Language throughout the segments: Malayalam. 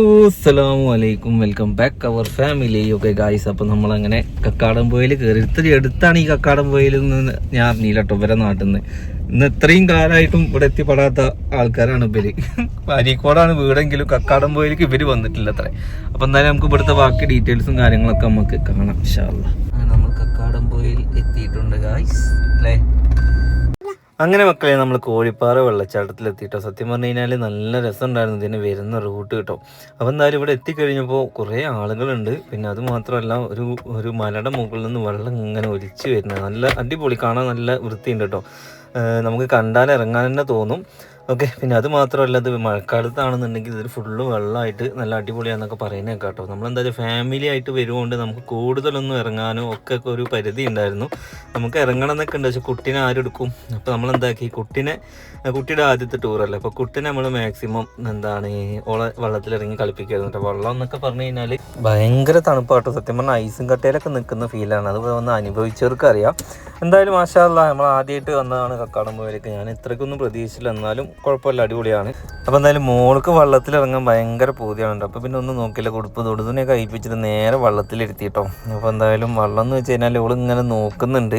വെൽക്കം ബാക്ക് അവർ ഫാമിലി ഒക്കെ ഗായ്സ് അപ്പോൾ നമ്മളങ്ങനെ കക്കാടംപോയിൽ കയറി ഇത്തിരി അടുത്താണ് ഈ കക്കാടംപോയിൽ നിന്ന് ഞാൻ അറിഞ്ഞില്ല കേട്ടോ ഇവരെ നാട്ടിൽ നിന്ന് ഇന്ന് ഇത്രയും കാലമായിട്ടും ഇവിടെ എത്തിപ്പെടാത്ത ആൾക്കാരാണ് ഇവർ. അരീക്കോടാണ് വീടെങ്കിലും കക്കാടംപോയിലേക്ക് ഇവർ വന്നിട്ടില്ല അത്ര അപ്പൊ എന്തായാലും നമുക്ക് ഇവിടുത്തെ ബാക്കി ഡീറ്റെയിൽസും കാര്യങ്ങളൊക്കെ നമുക്ക് കാണാം ഇൻഷാല്ല നമ്മൾ കക്കാടംപോയിൽ എത്തിയിട്ടുണ്ട് ഗായ്സ് അല്ലേ അങ്ങനെ മക്കളെ നമ്മൾ കോഴിപ്പാറ വെള്ളച്ചാട്ടത്തിൽ എത്തിയിട്ടോ സത്യം പറഞ്ഞു കഴിഞ്ഞാൽ നല്ല രസമുണ്ടായിരുന്നു ഇതിന് വരുന്ന റൂട്ട് കേട്ടോ. അപ്പോൾ എന്തായാലും ഇവിടെ എത്തിക്കഴിഞ്ഞപ്പോൾ കുറേ ആളുകളുണ്ട്. പിന്നെ അത് മാത്രമല്ല ഒരു ഒരു മലയുടെ മുകളിൽ നിന്ന് വെള്ളം ഇങ്ങനെ ഒലിച്ച് വരുന്നത്. നല്ല അടിപൊളി കാണാൻ നല്ല വൃത്തിയുണ്ട് കേട്ടോ. നമുക്ക് കണ്ടാൽ ഇറങ്ങാൻ തന്നെ തോന്നും. ഓക്കെ പിന്നെ അത് മാത്രമല്ല ഇത് മഴക്കാലത്താണെന്നുണ്ടെങ്കിൽ ഇതിൽ ഫുള്ള് വെള്ളമായിട്ട് നല്ല അടിപൊളിയാണെന്നൊക്കെ പറയുന്നത് കേട്ടോ. നമ്മളെന്തായാലും ഫാമിലി ആയിട്ട് വരുകൊണ്ട് നമുക്ക് കൂടുതലൊന്നും ഇറങ്ങാനോ ഒക്കെ ഒരു പരിധി ഉണ്ടായിരുന്നു. നമുക്ക് ഇറങ്ങണം എന്നൊക്കെ ഉണ്ട് പക്ഷെ കുട്ടീനെ ആരെടുക്കും അപ്പോൾ നമ്മൾ എന്താക്കി കുട്ടീനെ കുട്ടിയുടെ ആദ്യത്തെ ടൂറല്ലേ അപ്പോൾ കുട്ടീനെ നമ്മൾ മാക്സിമം എന്താണ് ഓളെ വെള്ളത്തിലിറങ്ങി കളിപ്പിക്കായിരുന്നു കേട്ടോ. വെള്ളം എന്നൊക്കെ പറഞ്ഞു കഴിഞ്ഞാൽ ഭയങ്കര തണുപ്പാട്ടോ സത്യം പറഞ്ഞാൽ ഐസും കട്ടയിലൊക്കെ നിൽക്കുന്ന ഫീലാണ് അത് വന്ന് അനുഭവിച്ചവർക്ക് അറിയാം എന്തായാലും മാഷാല്ല നമ്മൾ ആദ്യമായിട്ട് വന്നതാണ് കക്കാടം പോയിലേക്ക് ഞാൻ ഇത്രയ്ക്കൊന്നും പ്രതീക്ഷിച്ചില്ല. എന്നാലും കുഴപ്പമില്ല അടിപൊളിയാണ്. അപ്പോൾ എന്തായാലും മോൾക്ക് വെള്ളത്തിലിറങ്ങാൻ ഭയങ്കര പൂതിയാണ് കേട്ടോ അപ്പോൾ പിന്നെ ഒന്നും നോക്കില്ല കൊടുപ്പ് തൊടുതുനെ കഴിപ്പിച്ചിട്ട് നേരെ വെള്ളത്തിലിരുത്തിട്ടോ അപ്പോൾ എന്തായാലും വള്ളം എന്ന് വെച്ച് കഴിഞ്ഞാൽ ഇവളിങ്ങനെ ഇങ്ങനെ നോക്കുന്നുണ്ട്.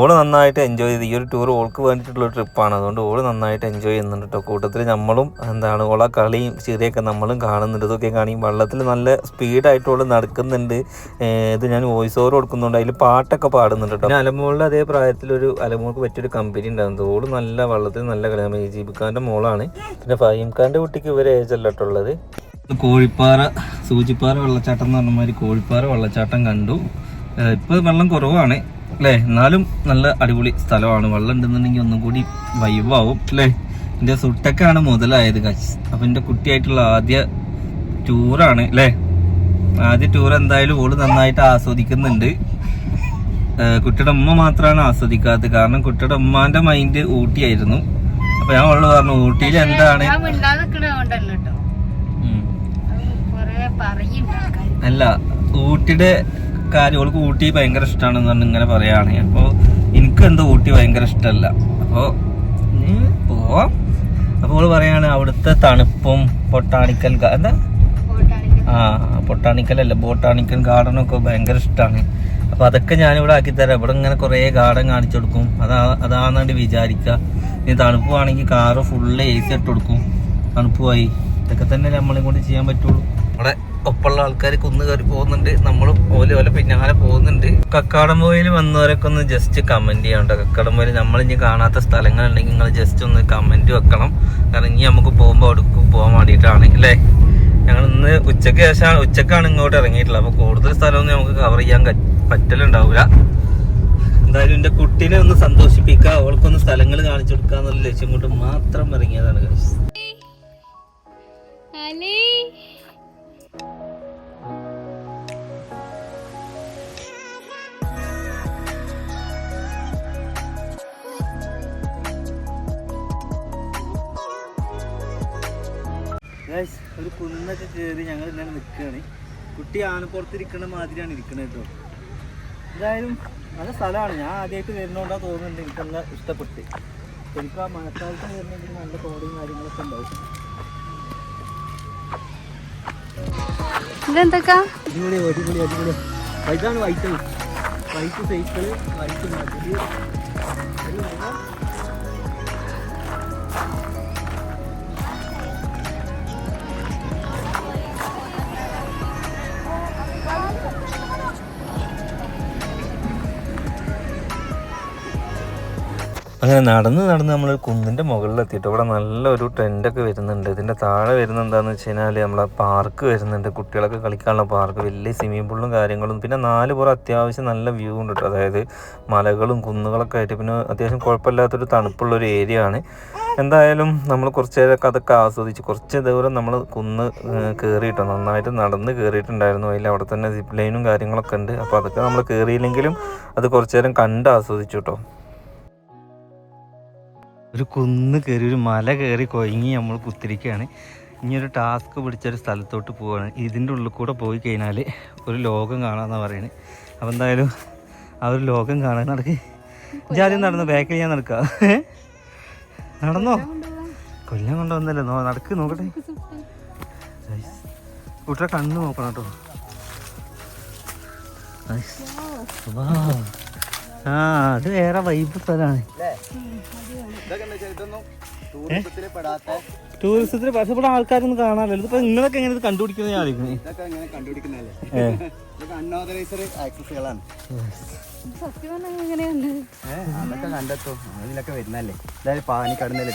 ഓൾ നന്നായിട്ട് എൻജോയ് ചെയ്ത്. ഈ ഒരു ടൂർ ഓൾക്ക് വേണ്ടിയിട്ടുള്ള ട്രിപ്പാണ് അതുകൊണ്ട് ഓൾ നന്നായിട്ട് എൻജോയ് ചെയ്യുന്നുണ്ട് കേട്ടോ കൂട്ടത്തിൽ നമ്മളും എന്താണ് ഓള കളിയും ചിരിയൊക്കെ നമ്മളും കാണുന്നുണ്ട്. ഇതൊക്കെ കാണിയും വെള്ളത്തിൽ നല്ല സ്പീഡായിട്ട് ഓൾ നടക്കുന്നുണ്ട്. ഇത് ഞാൻ വോയിസ് ഓവർ കൊടുക്കുന്നുണ്ട്. അതിൽ പാട്ടൊക്കെ പാടുന്നുണ്ട് കേട്ടോ പിന്നെ അലമോളിന്റെ അതേ പ്രായത്തിലൊരു അലമോൾക്ക് പറ്റിയൊരു കമ്പനി ഉണ്ടായിരുന്നു. ഓൾ നല്ല വെള്ളത്തിൽ നല്ല കളി. ജീബിക്കാന്റെ മോളാണ്. പിന്നെ ഫഹീംഖാന്റെ കുട്ടിക്ക് ഇവരെ ഏജ് കേട്ടോ ഉള്ളത്. കോഴിപ്പാറ സൂചിപ്പാറ വെള്ളച്ചാട്ടം എന്ന് പറഞ്ഞ മാതിരി കോഴിപ്പാറ വെള്ളച്ചാട്ടം കണ്ടു. ഇപ്പോൾ വെള്ളം കുറവാണ്. അല്ലേ എന്നാലും നല്ല അടിപൊളി സ്ഥലമാണ്. വെള്ളം ഉണ്ടെന്നുണ്ടെങ്കിൽ ഒന്നും കൂടി വൈവാവും അല്ലേ എന്റെ സുട്ടക്കാണ് മുതലായത് കാശ് അപ്പം എന്റെ കുട്ടിയായിട്ടുള്ള ആദ്യ ടൂറാണ് അല്ലേ ആദ്യ ടൂർ എന്തായാലും ഓൾ നന്നായിട്ട് ആസ്വദിക്കുന്നുണ്ട്. കുട്ടിയുടെ ഉമ്മ മാത്രമാണ് ആസ്വദിക്കാത്തത്. കാരണം കുട്ടിയുടെ ഉമ്മാന്റെ മൈൻഡ് ഊട്ടിയായിരുന്നു. അപ്പൊ ഞാൻ ഉള്ളു പറഞ്ഞു ഊട്ടിയിൽ എന്താണ്? അല്ല ഊട്ടിയുടെ കാര്യം ഓൾക്ക് ഊട്ടി ഭയങ്കര ഇഷ്ടമാണെന്ന് പറഞ്ഞ് ഇങ്ങനെ പറയാണ്. അപ്പോൾ എനിക്ക് എന്തോ ഊട്ടി ഭയങ്കര ഇഷ്ടമല്ല അപ്പോൾ പോവാം അപ്പോൾ ഓൾ പറയാണ് അവിടുത്തെ തണുപ്പും പൊട്ടാണിക്കൽ എന്താ? ആ പൊട്ടാണിക്കൽ അല്ല ബോട്ടാണിക്കൽ ഗാർഡനൊക്കെ ഭയങ്കര ഇഷ്ടമാണ് അപ്പോൾ അതൊക്കെ ഞാനിവിടെ ആക്കിത്തരാം തരാം. ഇവിടെ ഇങ്ങനെ കുറേ ഗാർഡൻ കാണിച്ചു കൊടുക്കും. അതാ അതാണെന്നാണ്ട് വിചാരിക്കുക ഇനി തണുപ്പ് ആണെങ്കിൽ കാറ് ഫുള്ള് എ സി ഇട്ട് കൊടുക്കും. തണുപ്പുമായി ഇതൊക്കെ തന്നെ നമ്മളെ കൊണ്ട് ചെയ്യാൻ പറ്റുള്ളൂ. ഇവിടെ ഒപ്പമുള്ള ആൾക്കാർ കുന്ന് കയറി പോകുന്നുണ്ട്. നമ്മളും ഓല ഓല പിന്നാലെ പോകുന്നുണ്ട്. കക്കാടംപോയിൽ വന്നവരൊക്കെ ഒന്ന് ജസ്റ്റ് കമന്റ് ചെയ്യണം കേട്ടോ നമ്മൾ ഇനി കാണാത്ത സ്ഥലങ്ങളുണ്ടെങ്കിൽ നിങ്ങൾ ജസ്റ്റ് ഒന്ന് കമന്റ് വെക്കണം. കാരണം ഇനി നമുക്ക് പോകുമ്പോൾ അവിടേക്ക് പോകാൻ വേണ്ടിയിട്ടാണ്. അല്ലേ? ഞങ്ങൾ ഇന്ന് ഉച്ചയ്ക്ക് ശേഷം ഉച്ചക്കാണ് ഇങ്ങോട്ട് ഇറങ്ങിയിട്ടുള്ളത്. അപ്പൊ കൂടുതൽ സ്ഥലമൊന്നും നമുക്ക് കവർ ചെയ്യാൻ പറ്റലുണ്ടാവില്ല എന്തായാലും എന്റെ കുട്ടീനെ ഒന്ന് സന്തോഷിപ്പിക്കുക അവൾക്കൊന്ന് സ്ഥലങ്ങൾ കാണിച്ചു കൊടുക്കുക എന്നുള്ള ലക്ഷ്യം കൊണ്ട് മാത്രം ഇറങ്ങിയതാണ് guys. ഒരു കുന്നൊക്കെ കയറി ഞങ്ങൾ ഇങ്ങനെ നിൽക്കുകയാണ്. കുട്ടി ആനപ്പുറത്തിരിക്കണ മാതിരിയാണ് ഇരിക്കുന്നത് കേട്ടോ. എന്തായാലും നല്ല സ്ഥലമാണ്. ഞാൻ ആദ്യമായിട്ട് വരുന്നോണ്ടാ തോന്നുന്നുണ്ട് എനിക്ക് നല്ല ഇഷ്ടപ്പെട്ട്. എനിക്ക് ആ മഴക്കാലത്ത് വരുന്നെങ്കിൽ നല്ല കോടയും കാര്യങ്ങളൊക്കെ ഉണ്ടാവും. ഇതെന്തൊക്കാ? അടിപൊളി അടിപൊളി അടിപൊളി. ഇതാണ് വൈറ്റ് വൈറ്റ് സൈക്കിൾ വൈറ്റ് മതിൽ അങ്ങനെ നടന്ന് നടന്ന് നമ്മൾ കുന്നിന്റെ മുകളിലെത്തിയിട്ട് ഇവിടെ നല്ലൊരു ടെന്റൊക്കെ വരുന്നുണ്ട്. ഇതിന്റെ താഴെ വരുന്ന എന്താണെന്ന് വെച്ച് കഴിഞ്ഞാൽ നമ്മളെ പാർക്ക് വരുന്നുണ്ട്. കുട്ടികളൊക്കെ കളിക്കാനുള്ള പാർക്ക് വലിയ സ്വിമ്മിംഗ് പൂളും കാര്യങ്ങളും. പിന്നെ നാല് പുറം അത്യാവശ്യം നല്ല വ്യൂ ഉണ്ട് കേട്ടോ അതായത് മലകളും കുന്നുകളൊക്കെ ആയിട്ട് പിന്നെ അത്യാവശ്യം കുഴപ്പമില്ലാത്തൊരു തണുപ്പുള്ളൊരു ഏരിയ ആണ്. എന്തായാലും നമ്മൾ കുറച്ച് നേരമൊക്കെ അതൊക്കെ ആസ്വദിച്ച് കുറച്ച് ദൂരം നമ്മൾ കുന്ന് കയറിയിട്ടോ നന്നായിട്ട് നടന്ന് കയറിയിട്ടുണ്ടായിരുന്നു അതിൽ അവിടെ തന്നെ സിപ്പ് ലൈനും കാര്യങ്ങളൊക്കെ ഉണ്ട്. അപ്പോൾ അതൊക്കെ നമ്മൾ കയറിയില്ലെങ്കിലും അത് കുറച്ച് നേരം കണ്ട് ആസ്വദിച്ചു കേട്ടോ ഒരു കുന്ന് കയറി ഒരു മല കയറി കൊയങ്ങി നമ്മൾ കുത്തിരിക്കുകയാണ്. ഇനി ഒരു ടാസ്ക് പിടിച്ചൊരു സ്ഥലത്തോട്ട് പോവുകയാണ് ഇതിന്റെ ഉള്ളിൽ കൂടെ പോയി കഴിഞ്ഞാൽ ഒരു ലോകം കാണാമെന്നാണ് പറയുന്നത് അപ്പോൾ എന്തായാലും ആ ഒരു ലോകം കാണാൻ നടക്ക്. ജാദ്യം നടന്നു? ബാക്കിൽ ഞാൻ നടക്കുക നടന്നോ? കൊല്ലം കൊണ്ടുവന്നല്ലേ? നോ നടക്ക് നോക്കട്ടെ. കുട്ടിയുടെ കണ്ണ് നോക്കണം കേട്ടോ. ആ അത് വേറെ വൈബ് സ്ഥലമാണ് ടൂറിസത്തിന് പക്ഷെ ഇവിടെ ആൾക്കാരൊന്നും കാണാറില്ല. ഇതിപ്പോ നിങ്ങളൊക്കെ എങ്ങനെ കണ്ടുപിടിക്കുന്ന കണ്ടുപിടിക്കുന്നത് ഞാൻ ആലോചിക്കുന്നത് സത്യം പറഞ്ഞാൽ എങ്ങനെയുണ്ട്? അതൊക്കെ കണ്ടെത്തും. വരുന്നല്ലേ പാനി കടന്നല്ലേ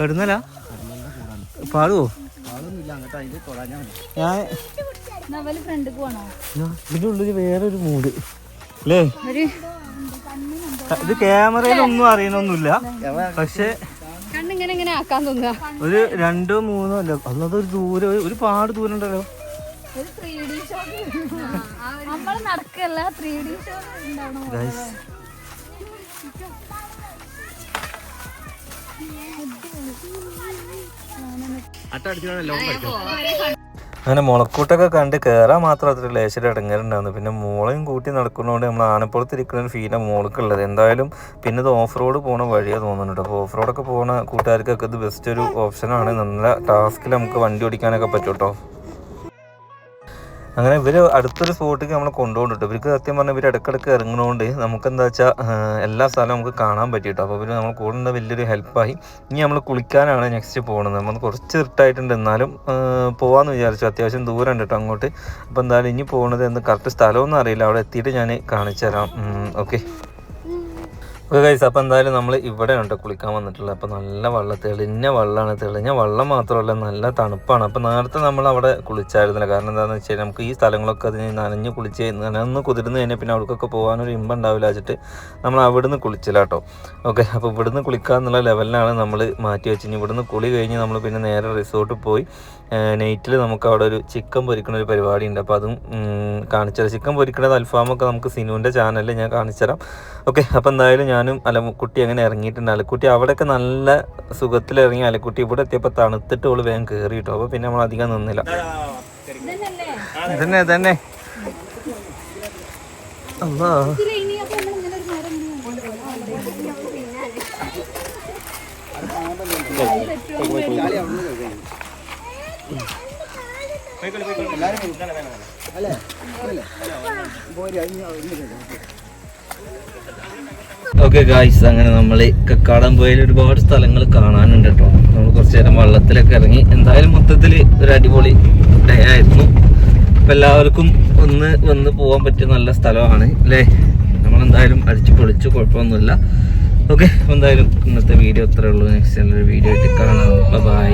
കടുന്നല? പാടുവോ? ഞാൻ ഉള്ളിൽ വേറൊരു മൂഡ് അല്ലേ? ഇത് ക്യാമറയിലൊന്നും അറിയണമൊന്നുമില്ല പക്ഷെ കണ്ണിങ്ങനെ ഇങ്ങനെ ആക്കാൻ തോന്നുക. ഒരു രണ്ടോ മൂന്നോ അല്ല അതൊരു ദൂരം ഒരു- ഒരുപാട് ദൂരം ഉണ്ടല്ലോ. ഒരു ത്രീ ഡി ഷോ നമ്മൾ നടക്കല്ല? ത്രീ ഡി ഷോ ഉണ്ടാവണോ Guys. അങ്ങനെ മുളക്കൂട്ടൊക്കെ കണ്ട് കയറാൻ മാത്രം അത്ര ലേശം ഇടങ്ങാറുണ്ടായിരുന്നു പിന്നെ മോളെയും കൂട്ടി നടക്കുന്നതുകൊണ്ട് നമ്മൾ ആനപ്പുറത്തിരിക്കുന്ന ഒരു ഫീലാണ് മോൾക്കുള്ളത്. എന്തായാലും പിന്നെ ഇത് ഓഫ് റോഡ് പോണ വഴിയാണ് തോന്നുന്നുണ്ട്. അപ്പോൾ ഓഫ് റോഡൊക്കെ പോണ കൂട്ടുകാർക്കൊക്കെ ഇത് ബെസ്റ്റ് ഒരു ഓപ്ഷനാണ് നല്ല ടാസ്കിൽ നമുക്ക് വണ്ടി ഓടിക്കാനൊക്കെ പറ്റും കേട്ടോ അങ്ങനെ ഇവർ അടുത്തൊരു സ്പോട്ടിലേക്ക് നമ്മൾ കൊണ്ടുപോകുന്നുണ്ട്. ഇവർക്ക് സത്യം പറഞ്ഞാൽ ഇവർ ഇടക്കിടക്ക് ഇറങ്ങുന്നതുകൊണ്ട് നമുക്ക് എന്താ വെച്ചാൽ എല്ലാ സ്ഥലവും നമുക്ക് കാണാൻ പറ്റിയിട്ടോ. അപ്പോൾ ഇവർ നമ്മൾ കൂടുന്ന വലിയൊരു ഹെൽപ്പായി. ഇനി നമ്മൾ കുളിക്കാനാണ് നെക്സ്റ്റ് പോകുന്നത് നമ്മൾ കുറച്ച് ഇട്ടായിട്ടുണ്ട് എന്നാലും പോകാമെന്ന് വിചാരിച്ചു. അത്യാവശ്യം ദൂരം ഉണ്ട് അങ്ങോട്ട്. അപ്പോൾ എന്തായാലും ഇനി പോകുന്നത് എന്ന് കറക്റ്റ് സ്ഥലമൊന്നും അറിയില്ല. അവിടെ എത്തിയിട്ട് ഞാൻ കാണിച്ചു തരാം ഓക്കെ ഓക്കെ ഗൈസ് അപ്പോൾ എന്തായാലും നമ്മൾ ഇവിടെ ഉണ്ട്. കുളിക്കാൻ വന്നിട്ടുള്ളത്. അപ്പോൾ നല്ല വെള്ളം തെളിഞ്ഞ വെള്ളമാണ് തെളിഞ്ഞ വെള്ളം മാത്രമല്ല നല്ല തണുപ്പാണ്. അപ്പോൾ നേരത്തെ നമ്മൾ അവിടെ കുളിച്ചായിരുന്നില്ല. കാരണം എന്താണെന്ന് വെച്ചാൽ നമുക്ക് ഈ സ്ഥലങ്ങളൊക്കെ അതിന് നനഞ്ഞ് കുളിച്ച് നനഞ്ഞ് കുതിർന്ന് കഴിഞ്ഞാൽ പിന്നെ അവിടേക്കൊക്കെ പോകാനൊരു ഇമ്പം ഉണ്ടാവില്ല വെച്ചിട്ട് നമ്മൾ അവിടുന്ന് കുളിച്ചില്ല കേട്ടോ. ഓക്കെ അപ്പോൾ ഇവിടുന്ന് കുളിക്കാമെന്നുള്ള ലെവലിലാണ് നമ്മൾ മാറ്റി വെച്ച്. ഇനി ഇവിടുന്ന് കുളി കഴിഞ്ഞ് നമ്മൾ പിന്നെ നേരെ റിസോർട്ടിൽ പോയി. നൈറ്റിൽ നമുക്ക് അവിടെ ഒരു ചിക്കൻ പൊരിക്കുന്ന ഒരു പരിപാടി ഉണ്ട്. അപ്പോൾ അതും കാണിച്ചുതരാം. ചിക്കൻ പൊരിക്കുന്നത് അൽഫാമൊക്കെ നമുക്ക് സിനുവിന്റെ ചാനലിൽ ഞാൻ കാണിച്ചുതരാം. ഓക്കെ അപ്പോൾ എന്തായാലും ഞാനും അലക്കുട്ടി അങ്ങനെ ഇറങ്ങിയിട്ടുണ്ട്. അലക്കുട്ടി അവിടെയൊക്കെ നല്ല സുഖത്തിൽ ഇറങ്ങി അലക്കുട്ടി ഇവിടെ എത്തിയപ്പോൾ തണുത്തിട്ട് ഓൾ വേഗം കയറി അപ്പൊ അപ്പോൾ പിന്നെ നമ്മൾ അധികം നിന്നില്ല. ഇതന്നെ ഇതന്നെ. അല്ലേ അല്ലേ അല്ലേ അല്ലേ ഓക്കെ ഗായ്സ് അങ്ങനെ നമ്മൾ കക്കാടം പോയിൽ ഒരുപാട് സ്ഥലങ്ങൾ കാണാനുണ്ട് കേട്ടോ നമ്മൾ കുറച്ച് നേരം വള്ളത്തിലൊക്കെ ഇറങ്ങി. എന്തായാലും മൊത്തത്തിൽ ഒരു അടിപൊളി ഡേ ആയിരുന്നു. അപ്പം എല്ലാവർക്കും ഒന്ന് വന്ന് പോകാൻ പറ്റിയ നല്ല സ്ഥലമാണ് അല്ലേ നമ്മളെന്തായാലും അടിച്ചു പൊളിച്ചു കുഴപ്പമൊന്നുമില്ല. ഓക്കെ എന്തായാലും ഇന്നത്തെ വീഡിയോ അത്രേ ഉള്ളൂ. നെക്സ്റ്റ് നല്ലൊരു വീഡിയോ ആയിട്ട് കാണാം. ബൈ